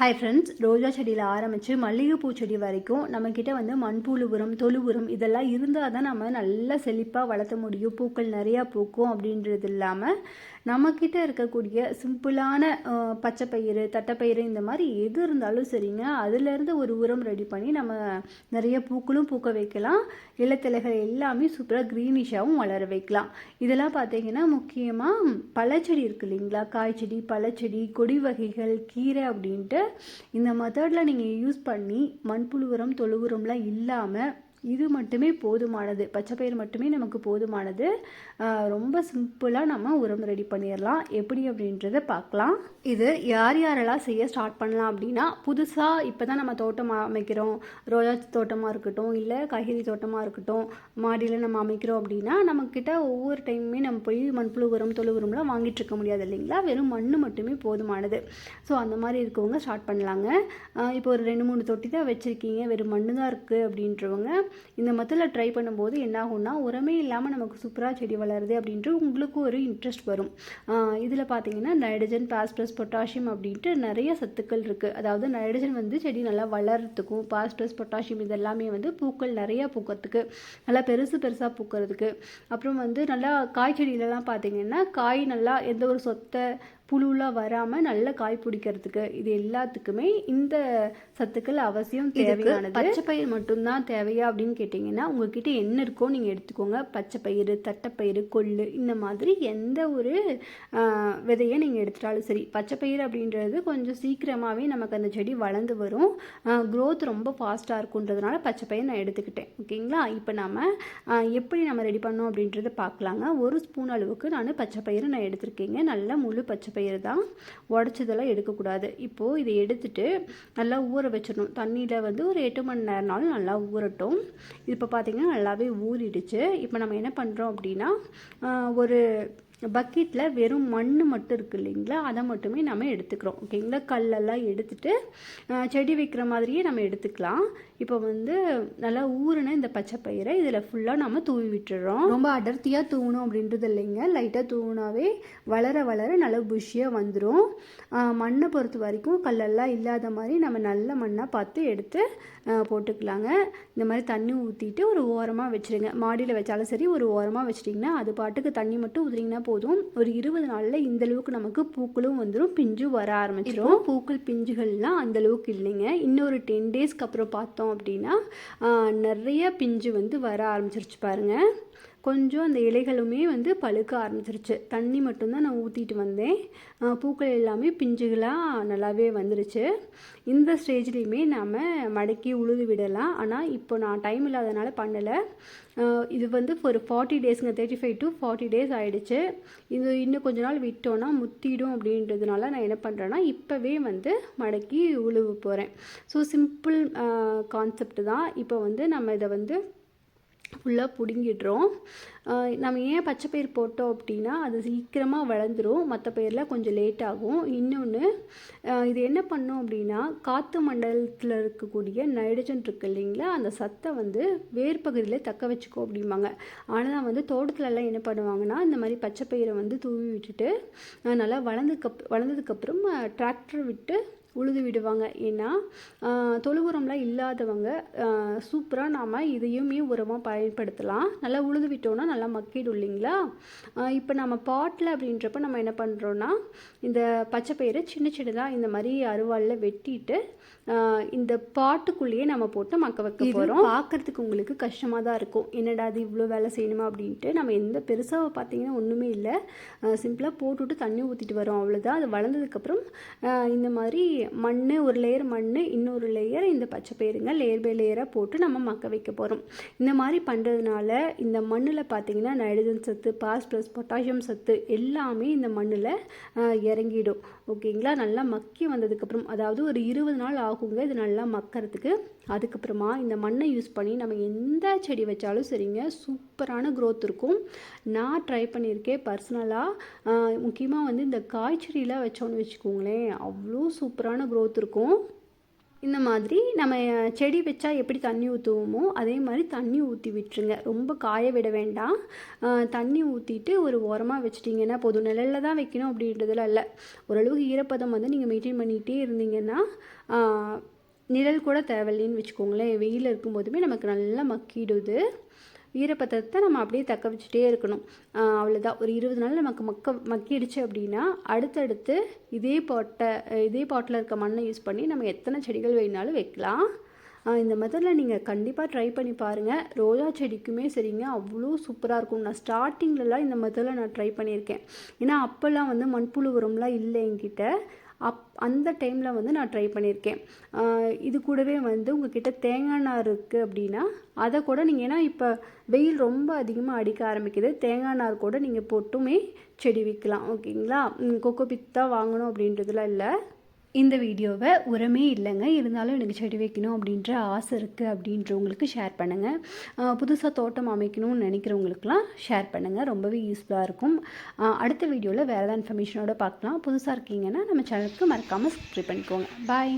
Hi friends ரோஜா செடியில் ஆரம்பித்து மல்லிகைப்பூ செடி வரைக்கும் நம்மக்கிட்ட வந்து மண்புழு உரம் தொழு உரம் இதெல்லாம் இருந்தால் தான் நம்ம நல்லா செழிப்பாக வளர்த்த முடியும். பூக்கள் நிறையா பூக்கும் அப்படின்றது இல்லாமல் நம்மக்கிட்ட இருக்கக்கூடிய சிம்பிளான பச்சைப்பயிறு தட்டைப்பயிறு இந்த மாதிரி எது இருந்தாலும் சரிங்க. அதுலேருந்து ஒரு உரம் ரெடி பண்ணி நம்ம நிறைய பூக்களும் பூக்க வைக்கலாம். இலத்திலைகள் எல்லாமே சூப்பராக க்ரீனிஷாகவும் வளர வைக்கலாம். இதெல்லாம் பார்த்தீங்கன்னா முக்கியமாக பழச்செடி இருக்கு இல்லைங்களா? காய்ச்செடி பழச்செடி கொடி வகைகள் கீரை அப்படின்ட்டு இந்த மெத்தடில் நீங்கள் யூஸ் பண்ணி மண்புழு உரம் தொழு உரம்லாம் இல்லாமல் இது மட்டுமே போதுமானது. பச்சை பயிர் மட்டுமே நமக்கு போதுமானது. ரொம்ப சிம்பிளாக நம்ம உரம் ரெடி பண்ணிடலாம் எப்படி அப்படின்றத பார்க்கலாம் இது யார் யாரெல்லாம் செய்ய ஸ்டார்ட் பண்ணலாம் அப்படின்னா புதுசாக இப்போ தான் நம்ம தோட்டம் அமைக்கிறோம். ரோஜா தோட்டமாக இருக்கட்டும் இல்லை காய்கறி தோட்டமாக இருக்கட்டும் மாடியில் நம்ம அமைக்கிறோம் அப்படின்னா நம்மக்கிட்ட ஒவ்வொரு டைமுமே நம்ம போய் மண்புழு உரம் தொழு உரம்லாம் வாங்கிட்டு இருக்க முடியாது இல்லைங்களா? வெறும் மண் மட்டுமே போதுமானது. ஸோ அந்த மாதிரி இருக்கவங்க ஸ்டார்ட் பண்ணலாங்க. இப்போ ஒரு ரெண்டு மூணு தொட்டி தான் வச்சுருக்கீங்க. வெறும் மண்ணு தான் இருக்குது அப்படின்றவங்க இந்த மெத்தடில் ட்ரை பண்ணும்போது என்னாகும்னா உரமே இல்லாமல் நமக்கு சூப்பராக செடி வளருது அப்படின்ட்டு உங்களுக்கும் ஒரு இன்ட்ரெஸ்ட் வரும். இதில் பார்த்தீங்கன்னா நைட்ரஜன் பாஸ்பரஸ் பொட்டாசியம் அப்படின்ட்டு நிறைய சத்துக்கள் இருக்குது அதாவது நைட்ரஜன் வந்து செடி நல்லா வளர்கிறதுக்கும் பாஸ்பரஸ் பொட்டாசியம் இதெல்லாமே வந்து பூக்கள் நிறையா பூக்கிறதுக்கு நல்லா பெருசு பெருசாக பூக்கிறதுக்கு. அப்புறம் வந்து நல்லா காய் செடியிலலாம் பார்த்தீங்கன்னா காய் நல்லா எந்த ஒரு சொத்தை புழுலாம் வராமல் நல்ல காய் பிடிக்கிறதுக்கு இது எல்லாத்துக்குமே இந்த சத்துக்கள் அவசியம் தேவையானது. பச்சை பயிர் மட்டும்தான் தேவையா அப்படின்னு கேட்டிங்கன்னா உங்ககிட்ட என்ன இருக்கோ நீங்கள் எடுத்துக்கோங்க. பச்சை பயிறு தட்டைப்பயிறு கொள்ளு இந்த மாதிரி எந்த ஒரு விதையை நீங்கள் எடுத்துட்டாலும் சரி. பச்சை பயிர் அப்படின்றது கொஞ்சம் சீக்கிரமாகவே நமக்கு அந்த செடி வளர்ந்து வரும். க்ரோத் ரொம்ப ஃபாஸ்ட்டாக இருக்குன்றதுனால பச்சை பயிர் நான் எடுத்துக்கிட்டேன். ஓகேங்களா? இப்போ நம்ம எப்படி நம்ம ரெடி பண்ணோம் அப்படின்றத பார்க்கலாங்க. ஒரு ஸ்பூன் அளவுக்கு நான் பச்சை பயிறு நான் எடுத்திருக்கேங்க. நல்ல முழு பச்சை பயிர் தான் உடச்சதெல்லாம் எடுக்கக்கூடாது. இப்போது இதை எடுத்துட்டு நல்லா ஊற வச்சிடணும். தண்ணியில் வந்து ஒரு எட்டு மணி நேரம்னாலும் நல்லா ஊறட்டும். இப்போ பார்த்திங்கன்னா நல்லாவே ஊறிடுச்சு. இப்போ நம்ம என்ன பண்ணுறோம் அப்படின்னா ஒரு பக்கெட்டில் வெறும் மண் மட்டும் இருக்குது இல்லைங்களா? அதை மட்டுமே நம்ம எடுத்துக்கிறோம். ஓகேங்களா கல்லெல்லாம் எடுத்துட்டு செடி வைக்கிற மாதிரியே நம்ம எடுத்துக்கலாம். இப்போ வந்து நல்லா ஊறின இந்த பச்சை பயிரை இதில் ஃபுல்லாக நம்ம தூவி விட்டுடுறோம் ரொம்ப அடர்த்தியாக தூவணும் அப்படின்றது இல்லைங்க. லைட்டாக தூவினாவே வளர வளர நல்லா புஷியாக வந்துடும் மண்ணை பொறுத்த வரைக்கும் கல்லெல்லாம் இல்லாத மாதிரி நம்ம நல்ல மண்ணாக பார்த்து எடுத்து போட்டுக்கலாங்க. இந்த மாதிரி தண்ணி ஊற்றிட்டு ஒரு ஓரமாக வச்சுருங்க. மாடியில் வச்சாலும் சரி ஒரு ஓரமாக வச்சிட்டிங்கன்னா அது பாட்டுக்கு தண்ணி மட்டும் ஊற்றுனீங்கன்னா போதும். ஒரு இருபது நாளில் இந்த அளவுக்கு நமக்கு பூக்களும் வந்துடும் பிஞ்சும் வர ஆரம்பிச்சிடும் பூக்கள் பிஞ்சுகள்லாம் அந்த அளவுக்கு இல்லைங்க. இன்னொரு டென் டேஸ்க்கு அப்புறம் பார்த்தோம் அப்படின்னா நிறைய பிஞ்சு வந்து வர ஆரம்பிச்சிருச்சு பாருங்க. கொஞ்சம் அந்த இலைகளுமே வந்து பழுக்க ஆரம்பிச்சிருச்சு. தண்ணி மட்டும்தான் நான் ஊற்றிட்டு வந்தேன். பூக்கள் எல்லாமே பிஞ்சுகளாக நல்லாவே வந்துருச்சு. இந்த ஸ்டேஜ்லேயுமே நாம் மடக்கி உழுது விடலாம். ஆனால் இப்போ நான் டைம் இல்லாதனால பண்ணலை. இது வந்து ஒரு forty டேஸ்ங்க thirty five to forty days ஆகிடுச்சு இது இன்னும் கொஞ்ச நாள் விட்டோன்னா முத்திடும் அப்படின்றதுனால நான் என்ன பண்ணுறேன்னா இப்போவே வந்து மடக்கி உழுவு போகிறேன் ஸோ சிம்பிள் கான்செப்ட் தான். இப்போ வந்து நம்ம இதை வந்து ஃபுல்லாக பிடுங்கிடுறோம். நம்ம ஏன் பச்சை பயிர் போட்டோம் அப்படின்னா அது சீக்கிரமாக வளர்ந்துடும் மற்ற பயிரில் கொஞ்சம் லேட் ஆகும். இன்னொன்று இது என்ன பண்ணோம் அப்படின்னா காற்று மண்டலத்தில் இருக்கக்கூடிய நைட்ரஜன் இருக்கு இல்லைங்களா? அந்த சத்தை வந்து வேர்பகுதியில் தக்க வச்சுக்கோ அப்படிம்பாங்க. ஆனால் வந்து தோட்டத்துலலாம் என்ன பண்ணுவாங்கன்னா இந்த மாதிரி பச்சை பயிரை வந்து தூவி விட்டுட்டு நல்லா வளர்ந்துக்கப் வளர்ந்ததுக்கப்புறம் டிராக்டர் விட்டு உழுது விடுவாங்க. ஏன்னா ஆஹ், தொழு உரம்லாம் இல்லாதவங்க சூப்பராக நாம் இதையுமே உரமாக பயன்படுத்தலாம். நல்லா உழுது விட்டோம்னா நல்லா மக்கிடும் இல்லைங்களா? இப்போ நம்ம பாட்டில் அப்படின்றப்ப நம்ம என்ன பண்ணுறோன்னா இந்த பச்சை பயிரை சின்ன சின்னதாக இந்த மாதிரி அருவாளில் வெட்டிட்டு இந்த பாட்டுக்குள்ளேயே நம்ம போட்டு மக்க வைக்க போகிறோம் பார்க்கறதுக்கு உங்களுக்கு கஷ்டமாக தான் இருக்கும். என்னடா அது இவ்வளோ வேலை செய்யணுமா அப்படின்ட்டு நம்ம எந்த பெருசாக பார்த்தீங்கன்னா ஒன்றுமே இல்லை. சிம்பிளாக போட்டுவிட்டு தண்ணி ஊற்றிட்டு வரோம். அவ்வளோதான் அது வளர்ந்ததுக்கப்புறம் இந்த மாதிரி மண் ஒரு லேயர் மண் இன்னொரு லேயர் இந்த பச்சை பயிருங்க லேயர் பை லேயராக போட்டு நம்ம மக்க வைக்க போகிறோம் இந்த மாதிரி பண்ணுறதுனால இந்த மண்ணில் பார்த்தீங்கன்னா நைட்ரஜன் சத்து பாஸ்பரஸ் பொட்டாசியம் சத்து எல்லாமே இந்த மண்ணில் இறங்கிடும். ஓகேங்களா? நல்லா மக்கி வந்ததுக்கப்புறம் அதாவது ஒரு இருபது நாள் ஆகுங்க இது நல்லா மக்கிறதுக்கு. அதுக்கப்புறமா இந்த மண்ணை யூஸ் பண்ணி நம்ம எந்த செடி வச்சாலும் சரிங்க சூப்பரான க்ரோத் இருக்கும். நான் ட்ரை பண்ணியிருக்கேன். பர்சனலாக முக்கியமாக வந்து இந்த காய்ச்செடியெலாம் வச்சோன்னு வச்சுக்கோங்களேன் அவ்வளோ சூப்பராக சூப்பரான க்ரோத் இருக்கும். இந்த மாதிரி நம்ம செடி வச்சா எப்படி தண்ணி ஊற்றுவோமோ அதே மாதிரி தண்ணி ஊற்றி விட்டுருங்க. ரொம்ப காய விட வேண்டாம். தண்ணி ஊற்றிட்டு ஒரு ஓரமாக வச்சிட்டிங்கன்னா போதும். நிழலில் தான் வைக்கணும் அப்படின்றதுலாம் இல்லை. ஓரளவுக்கு ஈரப்பதம் வந்து நீங்கள் மெயின்டைன் பண்ணிகிட்டே இருந்தீங்கன்னா நிழல் கூட தேவையில்லைன்னு வச்சுக்கோங்களேன். வெயில் இருக்கும்போதுமே நமக்கு நல்லா மக்கிடுது. ஈரப்பதத்தை நம்ம அப்படியே தக்க வச்சுட்டே இருக்கணும். அவ்வளோதான் ஒரு இருபது நாள் நமக்கு மக்க மக்கிடுச்சு அப்படின்னா அடுத்தடுத்து இதே பாட்டை இதே பாட்டில் இருக்க மண்ணை யூஸ் பண்ணி நம்ம எத்தனை செடிகள் வேணாலும் வைக்கலாம். இந்த மெத்தடில் நீங்கள் கண்டிப்பாக ட்ரை பண்ணி பாருங்கள் ரோஜா செடிக்குமே சரிங்க அவ்வளோ சூப்பராக இருக்கும். நான் ஸ்டார்டிங்லலாம் இந்த மெத்தடில் நான் ட்ரை பண்ணியிருக்கேன். ஏன்னா அப்போல்லாம் வந்து மண்புழு உரம்லாம் இல்லை என்கிட்ட. அப் அந்த டைமில் வந்து நான் ட்ரை பண்ணியிருக்கேன் இது கூடவே வந்து உங்ககிட்ட தேங்காய் நார் இருக்குது அப்படின்னா அதை கூட நீங்கள் ஏன்னா இப்போ வெயில் ரொம்ப அதிகமாக அடிக்க ஆரம்பிக்குது. தேங்காய் நார் கூட நீங்கள் போட்டுமே செடி விற்கலாம். ஓகேங்களா? கொக்கோ பித்தா வாங்கணும் அப்படின்றதுலாம் இல்லை. இந்த வீடியோவை உரமே இல்லைங்க. இருந்தாலும் எனக்கு செடி வைக்கணும் அப்படின்ற ஆசை இருக்குது அப்படின்றவங்களுக்கு ஷேர் பண்ணுங்கள் புதுசாக தோட்டம் அமைக்கணும்னு நினைக்கிறவங்களுக்குலாம் ஷேர் பண்ணுங்கள் ரொம்பவே யூஸ்ஃபுல்லாக இருக்கும். அடுத்த வீடியோவில் வேறு ஏதாவது இன்ஃபர்மேஷனோட பார்க்கலாம். புதுசாக இருக்கீங்கன்னா நம்ம சேனலுக்கு மறக்காமல் சப்ஸ்கிரைப் பண்ணிக்கோங்க. பாய்